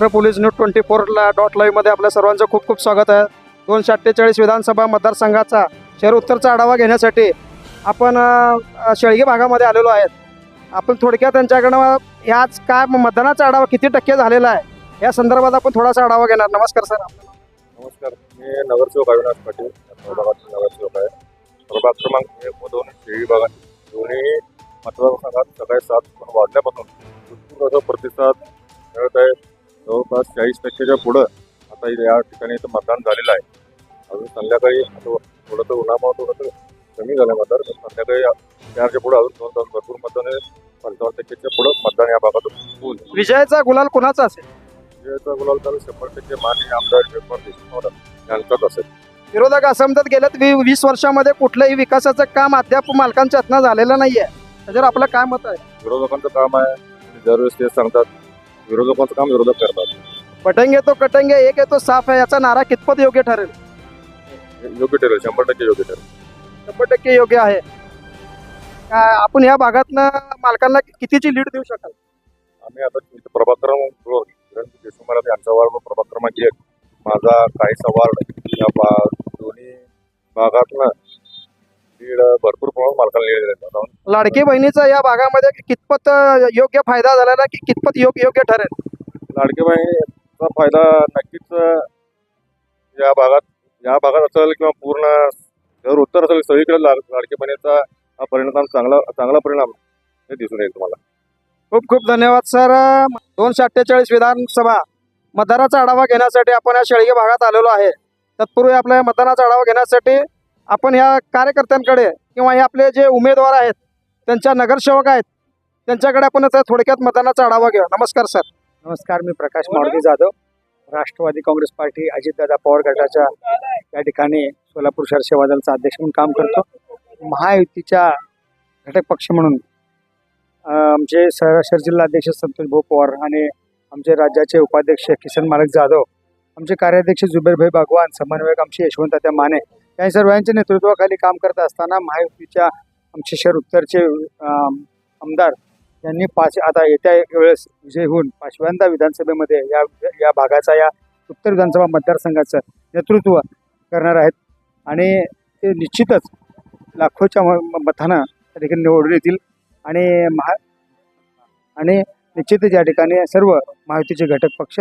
Maharashtra police news twenty फोरला dot लाईव्हमध्ये आपल्या सर्वांचं खूप खूप स्वागत आहे. दोनशे अठ्ठेचाळीस विधानसभा मतदारसंघाचा शहर उत्तरचा आढावा घेण्यासाठी आपण शेळगे भागामध्ये आलेलो आहेत. आपण थोडक्यात त्यांच्याकडनं ह्याच काय मतदानाचा आढावा किती टक्के झालेला आहे या संदर्भात आपण थोडासा आढावा घेणार. नमस्कार सर. नमस्कार. मी नगरसेवक अविनाश पाटील या नगरसेवक आहे. प्रभाग क्रमांक एक व दोन शेळी भागात दोन्ही मतदारसंघात सकाळी सात वाढल्यापासून भरपूर असा प्रतिसाद मिळत आहे. जवळपास चाळीस टक्केच्या पुढं आता या ठिकाणी इथं मतदान झालेलं आहे. अजून संध्याकाळी आता थोडंसं उन्हामुळे थोडंसं कमी झालं मतदान पण संध्याकाळी चारच्या पुढं अजून दोन तास भरपूर मतदान आहे. पंचावन्न टक्केच्या पुढं मतदान या भागातून होईल. विजयाचा गुलाल कुणाचा असेल? विजयाचा गुलाल तर शंभर टक्के माननीय आमदार जगमोहन देशमुख यांचाच असेल. विरोधक असं म्हणतात गेल्यात वी वीस वर्षामध्ये कुठलंही विकासाचं काम अद्याप मालकांच्या हातनं झालेलं नाहीये. त्याच्यावर आपलं काय मत आहे? विरोधकांचं काम आहे. ते दरवेळेस तेच सांगतात विरोधकांचं काम विरोधक करतात. पटंगे तो कटंगे एक आहे तो साफ आहे याचा नारा कितपत योग्य ठरेल? हे योग्य ठरेल शंभर टक्के योग्य ठरेल. शंभर टक्के योग्य आहे. आपण या भागातनं मालकांना कितीची लीड देऊ शकाल? आम्ही आता इथं प्रभाग क्रमांक रोड किरण देशमुख महाराज यांचा वार्ड व प्रभाग क्रमांक एक. माझा काहीसा वार्ड या बा दोन्ही भागातनं लीड भरपूर प्रमाणात मालकांना लीड देतात लाडकी बहिणीचा या भागामध्ये कितपत योग्य फायदा झालेला की कितपत योग्य योग्य ठरेल? लाडके बहिणीचा फायदा नक्कीच या भागात या भागात असेल किंवा पूर्ण शहर उत्तर असेल सगळीकडे लाड लाडके बहिणीचा हा परिणाम चांगला चांगला परिणाम हे दिसून येईल तुम्हाला. खूप खूप धन्यवाद सर. दोनशे अठ्ठेचाळीस विधानसभा. मतदाराचा आढावा घेण्यासाठी आपण या शेळगे भागात आलेलो आहे. तत्पूर्वी आपल्या मतदानाचा आढावा घेण्यासाठी आपण या कार्यकर्त्यांकडे किंवा हे आपले जे उमेदवार आहेत त्यांच्या नगरसेवक आहेत त्यांच्याकडे आपण थोडक्यात मतदानाचा आढावा घेऊ नमस्कार सर. नमस्कार मी प्रकाश मारुती जाधव. राष्ट्रवादी काँग्रेस पार्टी अजितदादा पवार गटाच्या या ठिकाणी सोलापूर शहर सेवा दलाचा अध्यक्ष म्हणून काम करतो. महायुतीच्या घटक पक्ष म्हणून आमचे शहर जिल्हा अध्यक्ष संतोष भाऊ पवार आणि आमचे राज्याचे उपाध्यक्ष किसन मालक जाधव आमचे कार्याध्यक्ष जुबेरभाई भगवान समन्वयक आमचे यशवंत त्या माने या सर्वांच्या नेतृत्वाखाली काम करत असताना महायुतीच्या आमचे शहर उत्तरचे आमदार यांनी पाच आता येत्या वेळेस विजय होऊन पाचव्यांदा विधानसभेमध्ये या या भागाचा या उत्तर विधानसभा मतदारसंघाचं नेतृत्व करणार आहेत. आणि ते निश्चितच लाखोच्या म- मतानं त्या ठिकाणी निवडून येतील. आणि महा आणि निश्चितच या ठिकाणी सर्व महायुतीचे घटक पक्ष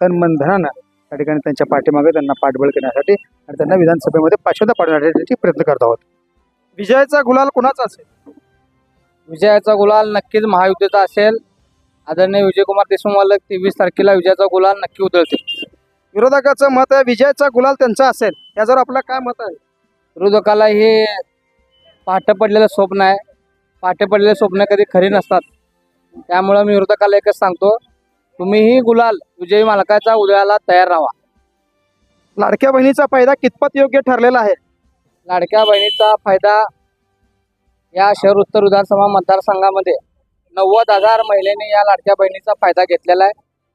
तन मन धनानं त्या ठिकाणी त्यांच्या पाठीमागे त्यांना पाठबळ करण्यासाठी आणि त्यांना विधानसभेमध्ये पाचव्यांदा पाठवण्यासाठी प्रयत्न करत आहोत. विजयाचा गुलाल कुणाचा असेल? विजयाचा गुलाल नक्कीच महायुतीचा असेल. आदरणीय विजयकुमार देशमुख मालक तेवीस तारखेला विजयाचा गुलाल नक्की उधळतील. विरोधकाचं मत आहे विजयाचा गुलाल त्यांचा असेल. याच्यावर आपलं काय मत आहे? विरोधकाला हे पहाटे पडलेलं स्वप्न आहे. पहाटे पडलेले स्वप्न कधी खरी नसतात. त्यामुळं मी विरोधकाला एकच सांगतो तुम्हीही गुलाल विजयी मालकाचा उदयाला तयार राहा. लाडक्या बहिणीचा फायदा कितपत योग्य ठरलेला आहे? लाडक्या बहिणीचा फायदा या शहर उत्तर विधानसभा मतदारसंघामध्ये नव्वद हजार महिलांनी या लाडक्या बहिणीचा फायदा घेतलेला आहे.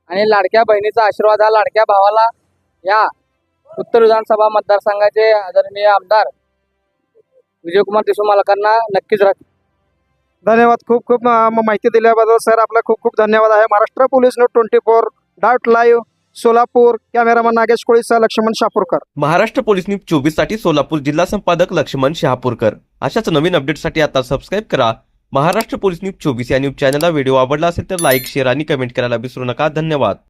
आणि लाडक्या बहिणीचा आशीर्वाद हा लाडक्या भावाला या उत्तर विधानसभा मतदारसंघाचे आदरणीय आमदार विजयकुमार देशमुख मालकांना नक्कीच राहतील. धन्यवाद. खूप खूप माहिती दिल्याबद्दल सर आपला खूप खूप धन्यवाद आहे. Maharashtra police news twenty four dot live Solapur. Cameraman Nagesh Kolisa Laxman Shapurkar. Maharashtra police news चोवीससाठी सोलापूर जिल्हा संपादक लक्ष्मण शहापूरकर अशाच नवीन अपडेटसाठी आता सबस्क्राईब करा. महाराष्ट्र पोलीस न्यूज चोवीस या न्यूज चॅनलला व्हिडिओ आवडला असेल तर लाईक शेअर आणि कमेंट करायला विसरू नका. धन्यवाद.